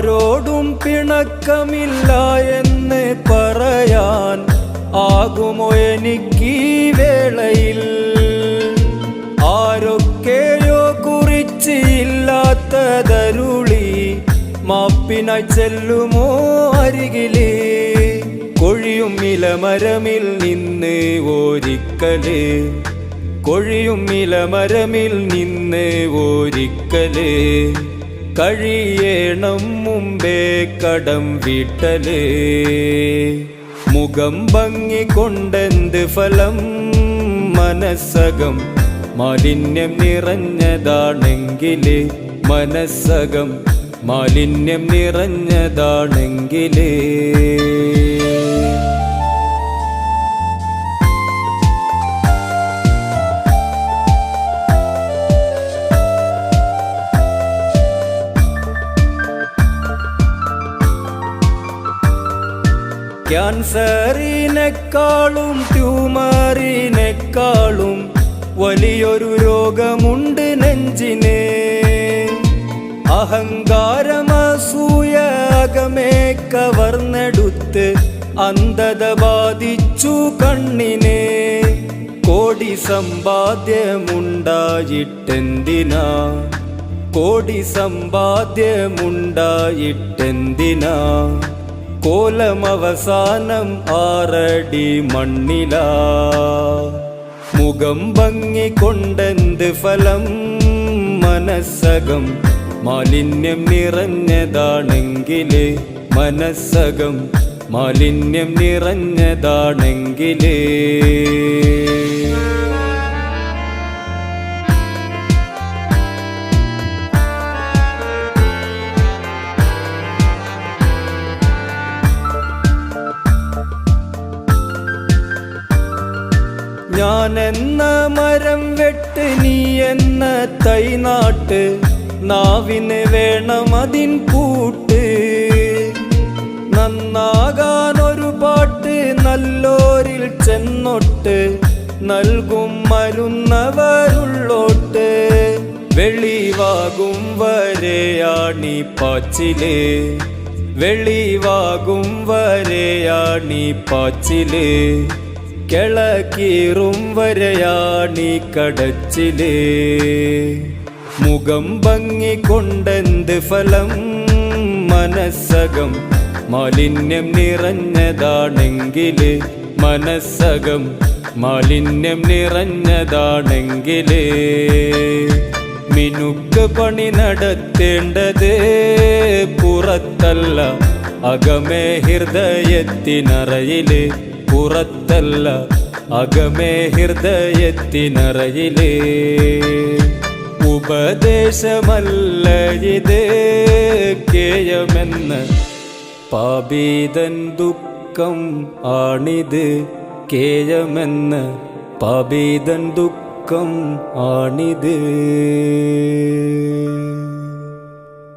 ആരോടും പിണക്കമില്ല എന്ന് പറയാൻ. ആകുമോ എനിക്ക് വേളയിൽ? ആരൊക്കെയോ കുറിച്ച് ഇല്ലാത്തതരുളി മാപ്പിനായി ചെല്ലുമോ അരികിലെ? കൊഴിയും ഇലമരമിൽ നിന്ന് ഒരിക്കൽ കൊഴിയും ഇലമരമിൽ നിന്ന് ഒരിക്കൽ കഴിയണം മുമ്പേ കടം വിട്ടലേ. മുഖം ഭംഗിക്കൊണ്ടെന്ത് ഫലം? മനസ്സകം മാലിന്യം നിറഞ്ഞതാണെങ്കിൽ. മനസ്സകം മാലിന്യം നിറഞ്ഞതാണെങ്കിൽ. ക്യാൻസറിനെക്കാളും ട്യൂമറിനെക്കാളും വലിയൊരു രോഗമുണ്ട് നെഞ്ചിന്. അഹങ്കാരമസൂയ അകമേ കവർന്നെടുത്ത് അന്ധത ബാധിച്ചു കണ്ണിനെ. കോടി സമ്പാദ്യമുണ്ടായിട്ടെന്തിനാ? കോടി സമ്പാദ്യമുണ്ടായിട്ടെന്തിനാ? കോലം അവസാനം ആറടി മണ്ണില. മുഖം ഭംഗി കൊണ്ടെന്ത് ഫലം? മനസ്സകം മാലിന്യം നിറഞ്ഞതാണെങ്കിൽ മനസ്സകം മാലിന്യം നിറഞ്ഞതാണെങ്കിൽ ഞാൻ എന്ന മരം വെട്ട് നീ എന്ന തൈ നാട്ട് നാവിന് വേണം അതിൻ കൂട്ട്. നന്നാകാൻ ഒരു പാട്ട് നല്ലോരിൽ ചെന്നൊട്ട് നൽകും മരുന്നവരുള്ളോട്ട്. വെളിവാകും വരെയാണി പാച്ചിൽ. വെളിവാകും വരെയാണി പാച്ചിൽ. കിളക്കീറും വരയാണി കടച്ചിലേ. മുഖം ഭംഗി കൊണ്ടെന്ത് ഫലം? മനസ്സകം മാലിന്യം നിറഞ്ഞതാണെങ്കിൽ മനസ്സകം മാലിന്യം നിറഞ്ഞതാണെങ്കിൽ. മിനുക്ക് പണി നടത്തേണ്ടത് പുറത്തല്ല അകമേ ഹൃദയത്തിനറയിൽ. പുറത്തല്ല അകമേ ഹൃദയത്തിനറയിലേ ഉപദേശമല്ല ഇത് കേയമെന്ന് പാപീതൻ ദുഃഖം ആണിത് കേയമെന്ന് പാപീതൻ ദുഃഖം ആണിത്.